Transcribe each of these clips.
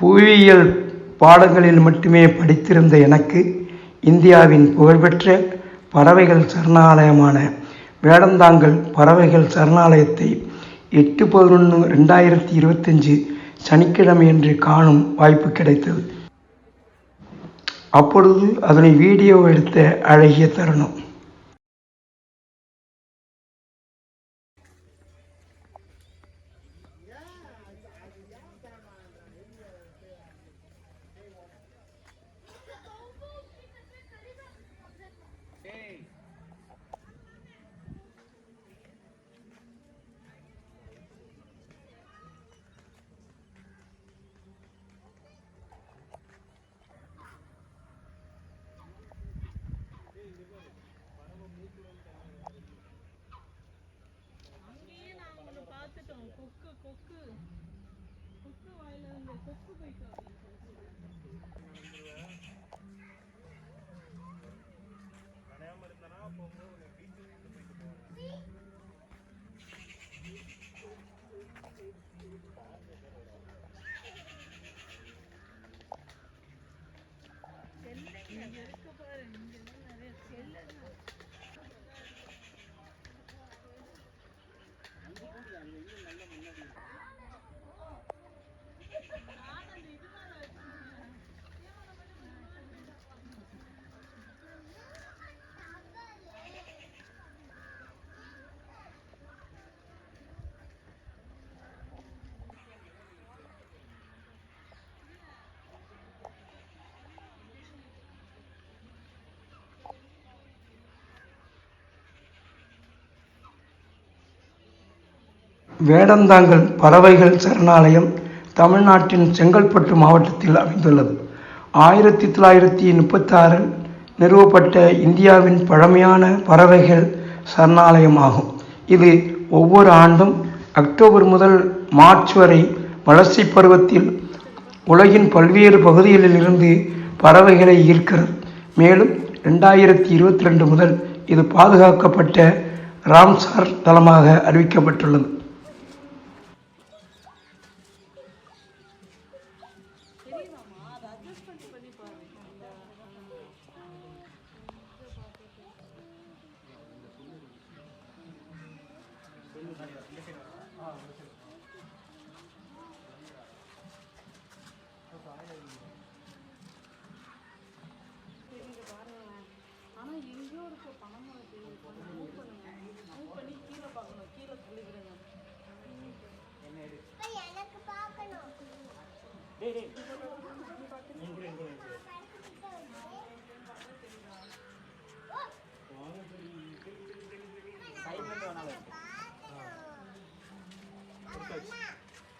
புவியியல் பாடங்களில் மட்டுமே படித்திருந்த எனக்கு இந்தியாவின் புகழ்பெற்ற பறவைகள் சரணாலயமான வேடந்தாங்கல் பறவைகள் சரணாலயத்தை எட்டு பதினொன்று ரெண்டாயிரத்தி இருபத்தஞ்சி சனிக்கிழமையன்று காணும் வாய்ப்பு கிடைத்தது. அப்பொழுது அதனை வீடியோ எடுத்த அழகிய தருணம். கொக்கு கொக்கு. கொக்கு வாயில இருந்து கொக்கு போயிட்டு செல்லைங்க வேடந்தாங்கல் பறவைகள் சரணாலயம் தமிழ்நாட்டின் செங்கல்பட்டு மாவட்டத்தில் அமைந்துள்ளது. ஆயிரத்தி தொள்ளாயிரத்தி முப்பத்தாறில் நிறுவப்பட்ட இந்தியாவின் பழமையான பறவைகள் சரணாலயமாகும். இது ஒவ்வொரு ஆண்டும் அக்டோபர் முதல் மார்ச் வரை வளர்ச்சி பருவத்தில் உலகின் பல்வேறு பகுதிகளிலிருந்து பறவைகளை ஈர்க்கிறது. மேலும் ரெண்டாயிரத்தி இருபத்தி ரெண்டு முதல் இது பாதுகாக்கப்பட்ட ராம்சார் தலமாக அறிவிக்கப்பட்டுள்ளது.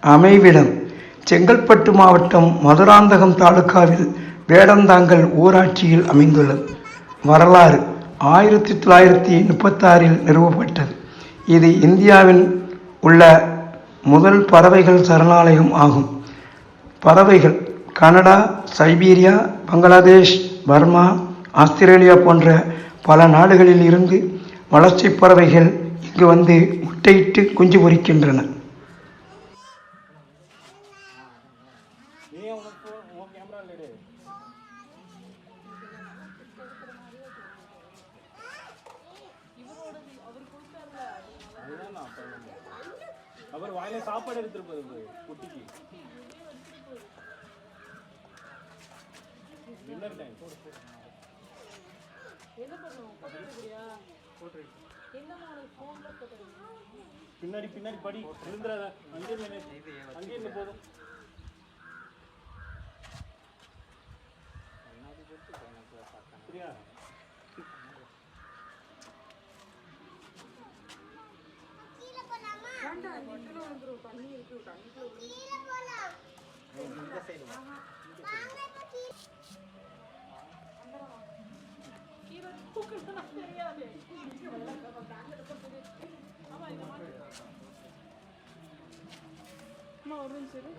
அமைவிடம் செங்கல்பட்டு மாவட்டம் மதுராந்தகம் தாலுகாவில் வேடந்தாங்கல் ஊராட்சியில் அமைந்துள்ளது. வரலாறு ஆயிரத்தி தொள்ளாயிரத்தி முப்பத்தாறில் நிறுவப்பட்டது. இது இந்தியாவின் உள்ள முதல் பறவைகள் சரணாலயம் ஆகும். பறவைகள் Canada Siberia Bangladesh Burma Australia போன்ற பல நாடுகளில் இருந்து வளர்ச்சிப் பறவைகள் இங்கு வந்து முட்டையிட்டு குஞ்சு பொரிக்கின்றன அவர் வாயில சாப்பாடு எடுத்துட்டு போகுது குட்டிக்கு. உள்ளார டைம் என்ன பண்ணுவோம் போட்டோ எடுக்கிறியா போட்டோ என்னமா உனக்கு ஃபோனில் பின்னாடி பின்னாடி படி. விழுந்துடாத அங்கே அங்கே போதும். வந்துடும் தண்ணி இருக்கு தண்ணிக்குள்ள இந்த இந்த அம்மா ஒரு நிமிஷம்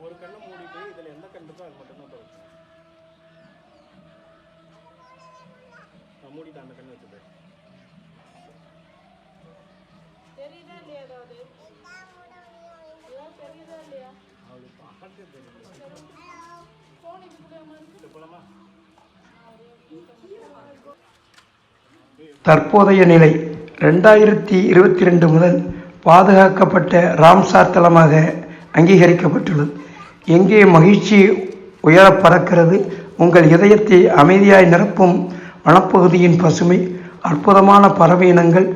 ஒரு கண்ணை மூடிட்டு இதுல எந்த கண் அது மட்டும்தான் திறக்கும் மூடிட்டு அந்த கண்ணை வச்சுட்டு தெரியுதா இல்லையா ஏதாவது தெரியுதா இல்லையா? தற்போதைய நிலை ரெண்டாயிரத்தி இருபத்தி ரெண்டு முதல் பாதுகாக்கப்பட்ட ராம்சார் தலமாக அங்கீகரிக்கப்பட்டுள்ளது. எங்கே மகிழ்ச்சி உயர பறக்கிறது உங்கள் இதயத்தை அமைதியாய் நிரப்பும் வனப்பகுதியின் பசுமை அற்புதமான பறவை இனங்கள்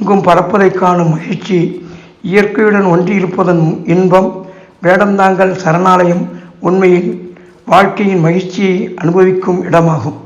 எங்கும் பறப்பதைக் காணும் மகிழ்ச்சி இயற்கையுடன் ஒன்றியிருப்பதன் இன்பம் வேடந்தாங்கல் சரணாலயம் உண்மையில் வாழ்க்கையின் மகிழ்ச்சியை அனுபவிக்கும் இடமாகும்.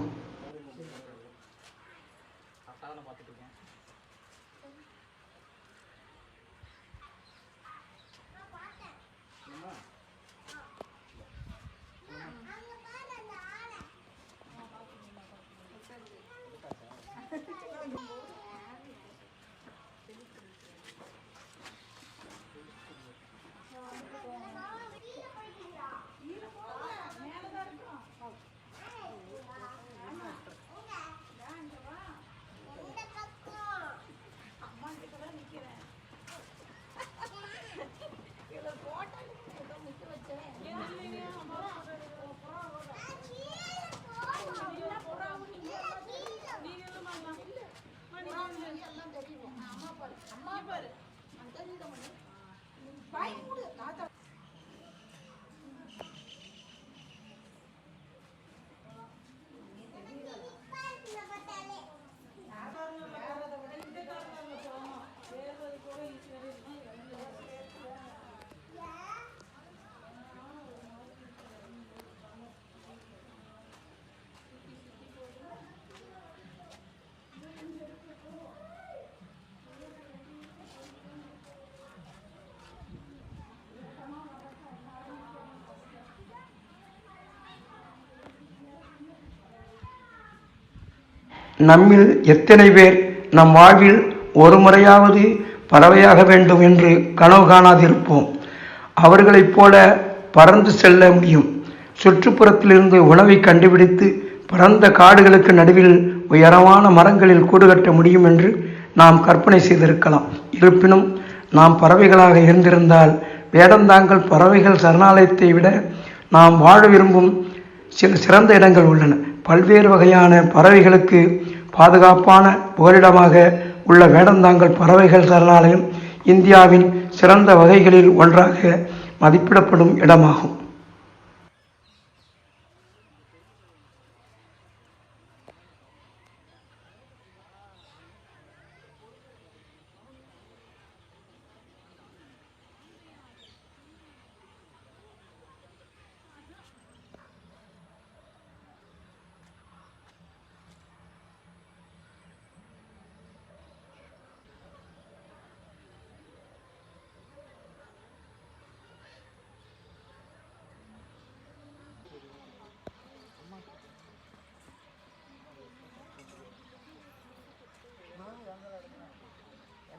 நம்மில் எத்தனை பேர் நம் வாழ்வில் ஒரு முறையாவது பறவையாக வேண்டும் என்று கனவு காணாதிருப்போம். அவர்களைப் போல பறந்து செல்ல முடியும். சுற்றுப்புறத்திலிருந்து உணவை கண்டுபிடித்து பரந்த காடுகளுக்கு நடுவில் உயரமான மரங்களில் கூடு கட்ட முடியும் என்று நாம் கற்பனை செய்திருக்கலாம். இருப்பினும் நாம் பறவைகளாக இருந்திருந்தால் வேடந்தாங்கல் பறவைகள் சரணாலயத்தை விட நாம் வாழ விரும்பும் சில சிறந்த இடங்கள் உள்ளன. பல்வேறு வகையான பறவைகளுக்கு பாதுகாப்பான புகலிடமாக உள்ள வேடந்தாங்கல் பறவைகள் சரணாலயம் இந்தியாவின் சிறந்த வகைகளில் ஒன்றாக மதிப்பிடப்படும் இடமாகும்.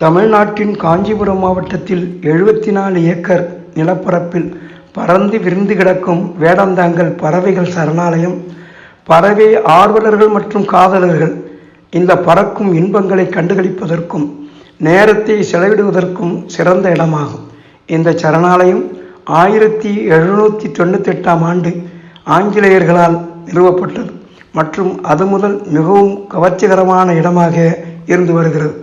தமிழ்நாட்டின் காஞ்சிபுரம் மாவட்டத்தில் எழுபத்தி நாலு ஏக்கர் நிலப்பரப்பில் பறந்து விரிந்து கிடக்கும் வேடந்தாங்கல் பறவைகள் சரணாலயம் பறவை ஆர்வலர்கள் மற்றும் காதலர்கள் இந்த பறக்கும் இன்பங்களை கண்டுகளிப்பதற்கும் நேரத்தை செலவிடுவதற்கும் சிறந்த இடமாகும். இந்த சரணாலயம் ஆயிரத்தி எழுநூற்றி தொண்ணூத்தெட்டாம் ஆண்டு ஆங்கிலேயர்களால் நிறுவப்பட்டது மற்றும் அது முதல் மிகவும் கவர்ச்சிகரமான இடமாக இருந்து வருகிறது.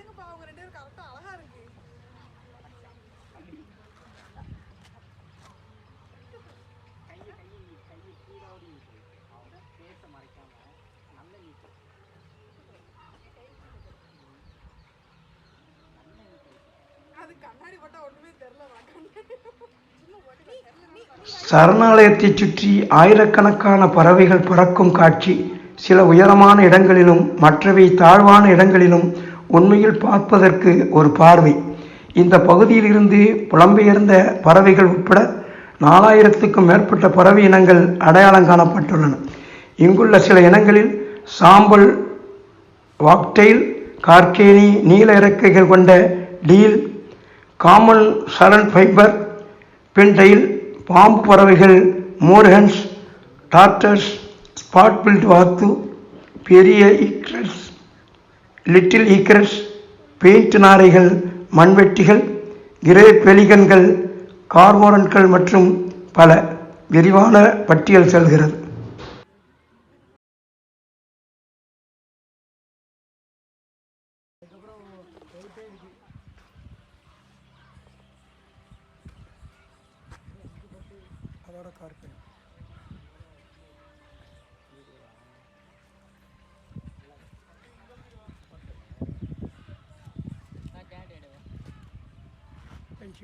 தள்ளுங்கப்பா அவங்க ரெண்டு பேரும் கரெக்டா அழகா இருக்கு. அது கண்ணாடி போட்டா ஒண்ணுமே தெரியல சரணாலயத்தைச் சுற்றி ஆயிரக்கணக்கான பறவைகள் பறக்கும் காட்சி. சில உயரமான இடங்களிலும் மற்றவை தாழ்வான இடங்களிலும் உண்மையில் பார்ப்பதற்கு ஒரு பார்வை. இந்த பகுதியிலிருந்து புலம்பெயர்ந்த பறவைகள் உட்பட நாலாயிரத்துக்கும் மேற்பட்ட பறவை இனங்கள் அடையாளம் காணப்பட்டுள்ளன. இங்குள்ள சில இனங்களில் சாம்பல் வாக்டெயில் கார்கேனி நீல இறக்கைகள் கொண்ட டீல் காமன் சரண் ஃபைபர் பின்டெயில் பாம்பு பறவைகள் மோர்ஹன்ஸ் டார்டர்ஸ் ஸ்பாட் பில்ட் வாத்து பெரிய இக்ரஸ் லிட்டில் ஈக்ரல்ஸ் பெயிண்ட் நாரைகள் மண்வெட்டிகள் கிரே பெலிகன்கள் கார்மோரன்கள் மற்றும் பல விரிவான பட்டியல் செல்கிறது. அதோட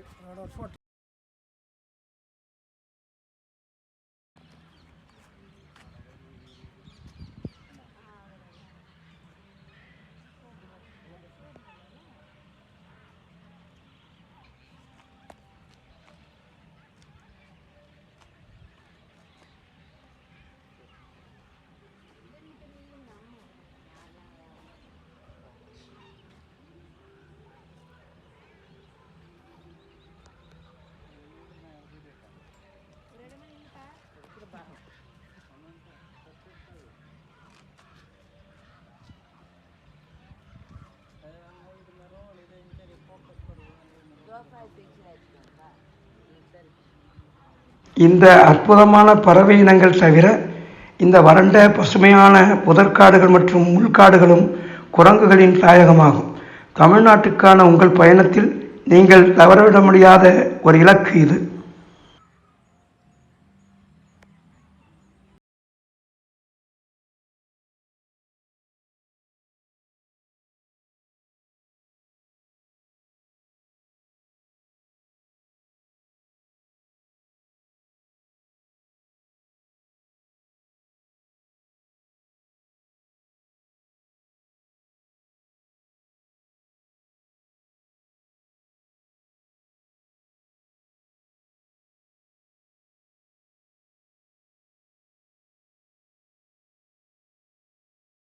不知道错 இந்த அற்புதமான பறவை இனங்கள் தவிர இந்த வறண்ட பசுமையான புதற்காடுகள் மற்றும் முள்காடுகளும் குரங்குகளின் தாயகமாகும். தமிழ்நாட்டுக்கான உங்கள் பயணத்தில் நீங்கள் தவறவிட முடியாத ஒரு இலக்கு இது.